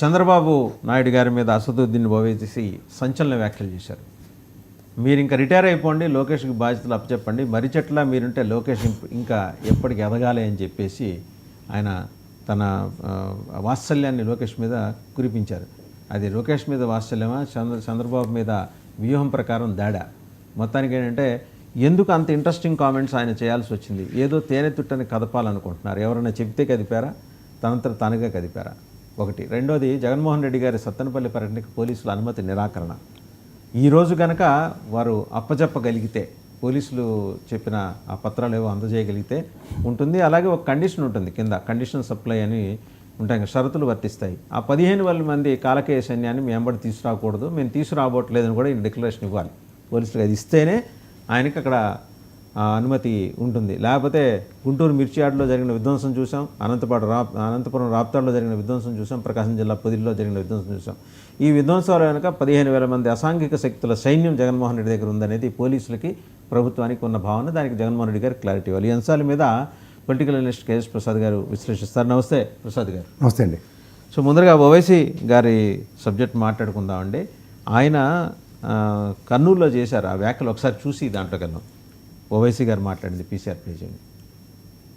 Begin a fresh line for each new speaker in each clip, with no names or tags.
చంద్రబాబు నాయుడు గారి మీద అసదుద్దీన్ ఓవైసీ సంచలన వ్యాఖ్యలు చేశారు. మీరు ఇంకా రిటైర్ అయిపోండి లోకేష్కి బాధ్యతలు అప్పచెప్పండి మరి చెట్ల మీరుంటే లోకేష్ ఇంకా ఎప్పటికి ఎదగాలి అని చెప్పేసి ఆయన తన వాత్సల్యాన్ని లోకేష్ మీద కురిపించారు. అది లోకేష్ మీద వాత్సల్యమా చంద్ర చంద్రబాబు మీద వ్యూహం ప్రకారం దాడా? మొత్తానికి ఏంటంటే ఎందుకు అంత ఇంట్రెస్టింగ్ కామెంట్స్ ఆయన చేయాల్సి వచ్చింది? ఏదో తేనె తుట్టని కదపాలనుకుంటున్నారు. ఎవరైనా చెబితే కదిపారా? తనంతట తానుగా కదిపారా? ఒకటి. రెండోది జగన్మోహన్ రెడ్డి గారి సత్తెనపల్లి పర్యటనకి పోలీసుల అనుమతి నిరాకరణ. ఈ రోజు కనుక వారు అప్పజెప్పగలిగితే పోలీసులు చెప్పిన ఆ పత్రాలు ఏవో అందజేయగలిగితే ఉంటుంది. అలాగే ఒక కండిషన్ ఉంటుంది కింద కండిషన్ సప్లై అని ఉంటాయి షరతులు వర్తిస్తాయి. ఆ పదిహేను వేల మంది కాలకేయ సైన్యాన్ని మేము ఎంబడి తీసుకురాకూడదు మేము తీసుకురాబోట్లేదని కూడా ఈయన డిక్లరేషన్ ఇవ్వాలి. పోలీసులకు అది ఇస్తేనే ఆయనకి అక్కడ అనుమతి ఉంటుంది. లేకపోతే గుంటూరు మిర్చియాడ్లో జరిగిన విధ్వంసం చూసాం అనంతపాడు రా అనంతపురం రాప్తాడులో జరిగిన విధ్వంసం చూసాం ప్రకాశం జిల్లా పొదిలిలో జరిగిన విధ్వంసం చూసాం. ఈ విధ్వంసాల వెనుక పదిహేను వేల మంది అసాంఘిక శక్తుల సైన్యం జగన్మోహన్ రెడ్డి దగ్గర ఉందనేది పోలీసులకి ప్రభుత్వానికి ఉన్న భావన. దానికి జగన్మోహన్ రెడ్డి గారు క్లారిటీ ఇవ్వాలి. ఈ అంశాల మీద పొలిటికల్ అనలిస్ట్ కేఎస్ ప్రసాద్ గారు విశ్లేషిస్తారు. నమస్తే ప్రసాద్ గారు.
నమస్తే అండి.
సో ముందరగా ఓవైసీ గారి సబ్జెక్ట్ మాట్లాడుకుందామండి. ఆయన కర్నూలులో చేశారు. ఆ వ్యాఖ్యలు ఒకసారి చూసి దాంట్లో కన్నా ఓవైసీ గారు మాట్లాడింది పీసీఆర్ ప్లే చేయండి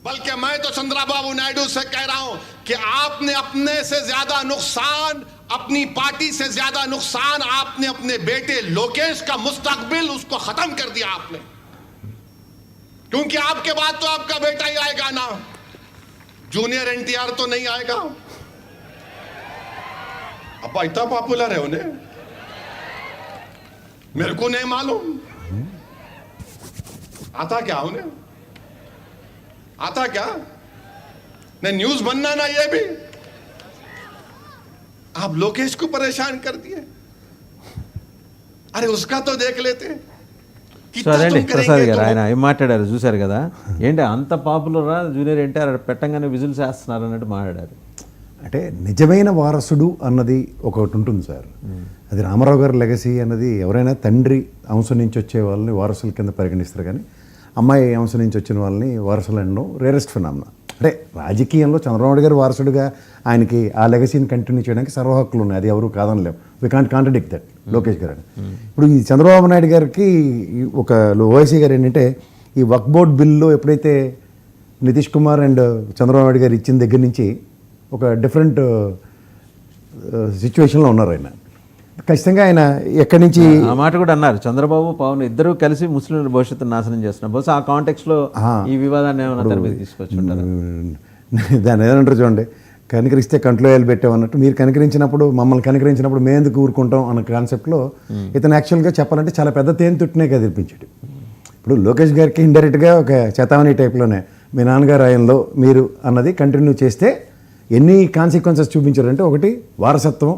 बल्कि मैं तो चंद्रबाबू नायडू से कह रहा हूं कि आपने अपने से ज्यादा नुकसान अपनी पार्टी से ज्यादा नुकसान आपने अपने बेटे लोकेश का मुस्तकबिल उसको खत्म कर दिया आपने क्योंकि आपके बाद तो आपका बेटा ही आएगा ना जूनियर एनटीआर तो नहीं आएगा अब इतना पॉपुलर है उन्हें मेरे को नहीं मालूम आता क्या उन्हें आता क्या नहीं न्यूज बनना ना ये भी आप लोकेश को परेशान कर दिए अरे उसका तो देख लेते
సో
कितना
అదండి
तुम
ప్రసాద్
करेंगे
గారు
तुम
ఆయన ఏం మాట్లాడారు చూశారు కదా ఏంటి అంత పాపులరా జూనియర్ ఎన్టీఆర్ పెట్టంగానే విజిల్స్ వేస్తున్నారు అన్నట్టు మాట్లాడారు
అంటే నిజమైన వారసుడు అన్నది ఒకటి ఉంటుంది సార్ అది రామారావు గారి లెగసీ అన్నది ఎవరైనా తండ్రి అంశం నుంచి వచ్చే వాళ్ళని వారసుల కింద పరిగణిస్తారు కానీ అమ్మాయి అంశం నుంచి వచ్చిన వాళ్ళని వారసులు అనడం రేరెస్ట్ ఫినామినా అంటే రాజకీయంలో చంద్రబాబు గారు వారసుడిగా ఆయనకి ఆ లెగసీని కంటిన్యూ చేయడానికి సర్వహక్కులు ఉన్నాయి. అది ఎవరు లేవు we can't contradict that Lokesh garu అని. ఇప్పుడు ఈ చంద్రబాబు నాయుడు గారికి ఒక ఓవైసీ గారు ఏంటంటే ఈ వక్ బోర్డ్ బిల్లు ఎప్పుడైతే నితీష్ కుమార్ అండ్ చంద్రబాబు నాయుడు గారు ఇచ్చిన దగ్గర నుంచి ఒక డిఫరెంట్ సిచ్యువేషన్లో uh, ఉన్నారు ఆయన. ఖచ్చితంగా ఆయన ఎక్కడి నుంచి
ఆ మాట కూడా అన్నారు. చంద్రబాబు పవన్ ఇద్దరు కలిసి ముస్లింల భవిష్యత్తు నాశనం చేస్తున్నారు. బహుశా ఆ కాంటెక్స్లో ఈ వివాదాన్ని ఏమైనా తెర మీద తీసుకొచ్చి ఉంటారు
దాన్ని ఏదంటారు చూడండి. కనికరిస్తే కంట్లో వేలు పెట్టామన్నట్టు మీరు కనికరించినప్పుడు మమ్మల్ని కనికరించినప్పుడు మేము ఎందుకు ఊరుకుంటాం అన్న కాన్సెప్ట్లో ఇతను యాక్చువల్గా చెప్పాలంటే చాలా పెద్ద తేనె తుట్టినే కదిలిపించాడు. ఇప్పుడు లోకేష్ గారికి ఇండైరెక్ట్గా ఒక చతావని టైప్లోనే మీ నాన్నగారు ఆయనలో మీరు అన్నది కంటిన్యూ చేస్తే ఎన్ని కాన్సిక్వెన్సెస్ చూపించారంటే ఒకటి వారసత్వం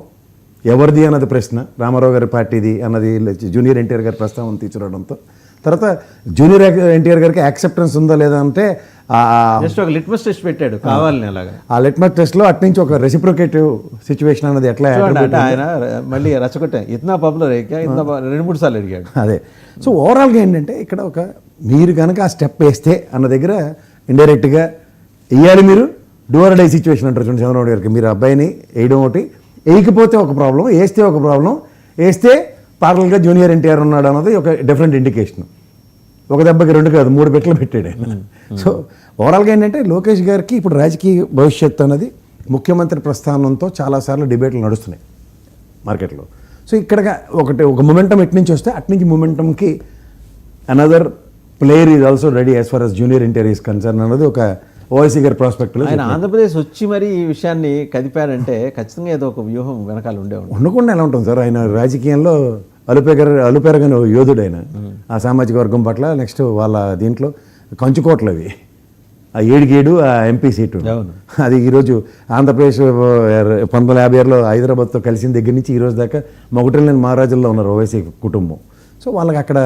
ఎవరిది అన్నది ప్రశ్న? రామారావు గారి పార్టీది అన్నది జూనియర్ ఎన్టీఆర్ గారి ప్రస్తావన తీసుకురావడంతో. తర్వాత జూనియర్ ఎన్టీఆర్ గారికి యాక్సెప్టెన్స్ ఉందా లేదా అంటే ఆ
జస్ట్ ఒక లిట్మస్ టెస్ట్ పెట్టాడు కావాలని అలాగా.
ఆ లిట్మస్ టెస్ట్లో అట్నుంచి ఒక రెసిప్రోకేటివ్ సిచ్యువేషన్ అన్నది ఎట్లా
అంటే ఆయన మళ్ళీ రచ్చగొట్ట ఇతనా పాపులర్ అయ్యాక ఇంత రెండు మూడు సార్లు అడిగాడు.
అదే. సో ఓవరాల్గా ఏంటంటే ఇక్కడ ఒక మీరు కనుక ఆ స్టెప్ వేస్తే అన్న దగ్గర ఇండైరెక్ట్గా వెయ్యాలి మీరు డోర్ డై సిచ్యువేషన్ అంటారు చూడండి చంద్రబాబు గారికి. మీరు అబ్బాయిని వేయడం ఒకటి వేయకపోతే ఒక ప్రాబ్లం వేస్తే ఒక ప్రాబ్లం వేస్తే పార్లర్గా జూనియర్ ఎన్టీఆర్ ఉన్నాడు అన్నది ఒక డిఫరెంట్ ఇండికేషన్ ఒక దెబ్బకి రెండు కాదు మూడు పెట్టలు పెట్టాడు ఆయన. సో ఓవరాల్గా ఏంటంటే లోకేష్ గారికి ఇప్పుడు రాజకీయ భవిష్యత్తు అన్నది ముఖ్యమంత్రి ప్రస్థానంతో చాలాసార్లు డిబేట్లు నడుస్తున్నాయి మార్కెట్లో. సో ఇక్కడ ఒకటి ఒక మొమెంటం ఎటు నుంచి వస్తే అటు నుంచి మొమెంటంకి another player is also ready as far as junior inter is concern అన్నది ఒక ఓవైసీ గారి ప్రాస్పెక్ట్లో
ఆయన ఆంధ్రప్రదేశ్ వచ్చి మరి ఈ విషయాన్ని కదిపాడంటే ఖచ్చితంగా ఏదో ఒక వ్యూహం వెనకాల ఉండే
ఉండకుండా ఎలా ఉంటుంది సార్? ఆయన రాజకీయంలో అలుపెగర అలుపెరగని యోధుడు ఆయన. ఆ సామాజిక వర్గం పట్ల నెక్స్ట్ వాళ్ళ దీంట్లో కంచుకోట్లు అవి. ఆ ఏడుగేడు ఆ ఎంపీ సీటు.
అవును.
అది ఈరోజు ఆంధ్రప్రదేశ్ పంతొమ్మిది వందల యాభై ఆరులో హైదరాబాద్తో కలిసిన దగ్గర నుంచి ఈ రోజు దాకా మొగటలేని మహారాజుల్లో ఉన్నారు ఓవైసీ కుటుంబం. సో వాళ్ళకి అక్కడ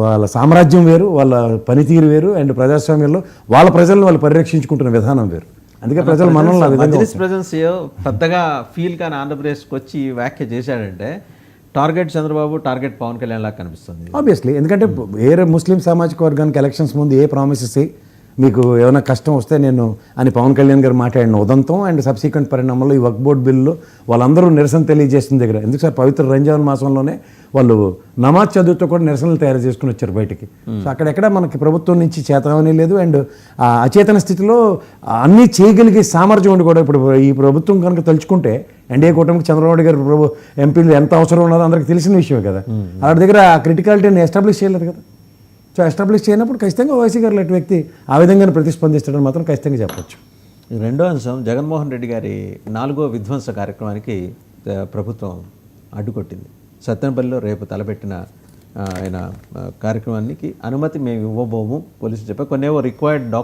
వాళ్ళ సామ్రాజ్యం వేరు వాళ్ళ పనితీరు వేరు అండ్ ప్రజాస్వామ్యంలో వాళ్ళ ప్రజలను వాళ్ళు పరిరక్షించుకుంటున్న విధానం వేరు. అందుకే ప్రజలు మనల్ని
ప్రజెన్స్ పెద్దగా ఫీల్ కానీ ఆంధ్రప్రదేశ్కి వచ్చి ఈ వ్యాఖ్య చేశాడంటే టార్గెట్ చంద్రబాబు టార్గెట్ పవన్ కళ్యాణ్ లాగా కనిపిస్తుంది.
ఆబ్వియస్లీ ఎందుకంటే ఏ ముస్లిం సామాజిక వర్గానికి ఎలక్షన్స్ ముందు ఏ ప్రామిసెస్ మీకు ఏమైనా కష్టం వస్తే నేను అని పవన్ కళ్యాణ్ గారు మాట్లాడిన ఉదంతం అండ్ సబ్సిక్వెంట్ పరిణామంలో ఈ వక్ బోర్డ్ బిల్లు వాళ్ళందరూ నిరసన తెలియజేసిన దగ్గర. ఎందుకు సార్? పవిత్ర రంజాన్ మాసంలోనే వాళ్ళు నమాజ్ చదువుతో కూడా నిరసనలు తయారు చేసుకుని వచ్చారు బయటికి. సో అక్కడెక్కడ మనకి ప్రభుత్వం నుంచి చేతమని లేదు అండ్ ఆ అచేతన స్థితిలో అన్నీ చేయగలిగే సామర్థ్యం ఉండి కూడా ఇప్పుడు ఈ ప్రభుత్వం కనుక తలుచుకుంటే ఎన్డీఏ కూటమికి చంద్రబాబు గారు ప్రభు ఎంపీలు ఎంత అవసరం ఉన్నదో అందరికీ తెలిసిన విషయమే కదా. వాళ్ళ దగ్గర ఆ క్రిటికాలిటీని ఎస్టాబ్లిష్ చేయలేదు కదా. సో ఎస్టాబ్లిష్ చేయనప్పుడు ఖచ్చితంగా ఓవైసీ గారు లాంటి వ్యక్తి ఆ విధంగానే ప్రతిస్పందిస్తాడని మాత్రం ఖచ్చితంగా చెప్పొచ్చు.
రెండో అంశం జగన్మోహన్ రెడ్డి గారి నాలుగో విధ్వంస కార్యక్రమానికి ప్రభుత్వం అడ్డుకొట్టింది. సత్తెనపల్లిలో రేపు తలపెట్టిన ఆయన కార్యక్రమానికి అనుమతి మేము ఇవ్వబోము పోలీసులు చెప్పారు. కొన్ని రిక్వైర్డ్ డాక్యుమెంట్స్